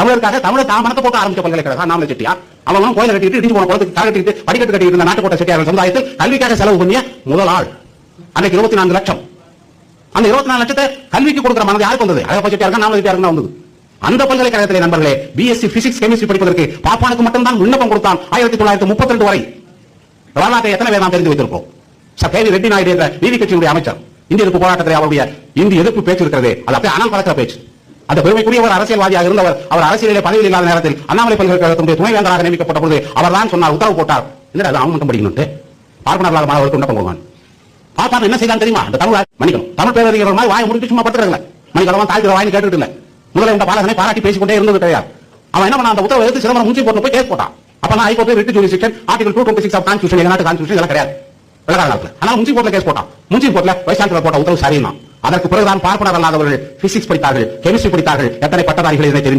தமிழருக்காக தமிழர் தான் மனத்தை போக்க ஆரம்பிச்ச பல்கலைக்கழகம் நாமல செட்டியார் அவன் கோயிலை கட்டிட்டு இடிஞ்சு போன குளத்துக்கு தலை கட்டிட்டு படிக்கட்டு நாட்டு இருந்த நாட்டுக்கோட்டை செட்டியார் சமுதாயத்தில் கல்விக்காக செலவு பண்ணிய முதல் ஆள். அன்னைக்கு இருபத்தி நான்கு லட்சம். அந்த இருபத்தி நாலு லட்சத்தை கல்விக்கு கொடுக்கிற மனது யாருக்கு வந்தது? அழகப்பா செட்டியார் நாமல செட்டியாருக்கு வந்தது. அந்த பல்கலைக்கழகத்திலே நண்பர்களே பிஎஸ்சி பிசிக்ஸ் கெமிஸ்ட்ரி படிப்பதற்கு பாப்பானுக்கு மட்டும்தான் விண்ணப்பம் கொடுத்தான் ஆயிரத்தி தொள்ளாயிரத்தி முப்பத்தி ரெண்டு வரை. வரலாற்றை எத்தனை பேர் நாம் தெரிந்து வைத்திருக்கிறோம் சார் கேவி ரெட்டி நாயுடு என்ற நீதி கட்சியினுடைய அமைச்சர் இந்திய எதிர்ப்பு போராட்டத்தில் அவருடைய இந்திய எதிர்ப்பு பேச்சு இருக்கிறது. அது அப்படியே அனல் பறக்கிற பேச்சு. அந்த பெருமைக்குரியவர் அரசியல்வாதியாக இருந்தவர் அவர் அரசியலிலே பதவியில் இல்லாத நேரத்தில் அண்ணாமலை பல்கலைக்கழகத்தினுடைய துணைவேந்தராக நியமிக்கப்பட்ட பொழுது அவர் தான் சொன்னார் உத்தரவு போட்டார். என்னடா அது அவன் மட்டும் படிக்கணும்ட்டு? பார்ப்பனர்களாக மாணவர்களுக்கு விண்ணப்பம் கொடுவான் பாப்பான் என்ன செய்தான் தெரியுமா? அந்த தமிழ் மன்னிக்கணும். தமிழ் பேரறிஞர்கள் மாதிரி வாய் முடிச்சு சும்மா பத்துக்கிறாங்க மணிக்கலவன் தாழ்க்கிற வாய்னு கேட்டுட்டு இல்லை. முதல்ல இந்த பாலகனை பாராட்டி பேசிக்கொண்டே இருந்தது கிடையாது. அவன் என்ன பண்ண அந்த உத்தரவு எடுத்து சிதம்பரம் முன்சி போட்டு போய் கேஸ் போட்டான். அப்ப நான் high court writ jurisdiction article two twenty six of constitution எங்க நாட்டு கான்ஸ்டியூஷன் இதெல்லாம் கிடையாது. வெள்ளக்கார ஆனால் முன்சி கோர்ட்ல கேஸ் போட்டான். முன்சி கோர்ட்ல வைஸ் சான்சலர் போட்ட உத்தரவு சரிதான் அதற்கு பிறகுதான் பார்ப்பனர் அல்லாதவர்கள் பிசிக்ஸ் படித்தார்கள் கெமிஸ்ட்ரி படித்தார்கள் எத்தனை பட்டதாரிகள் இதனை தெரிந்து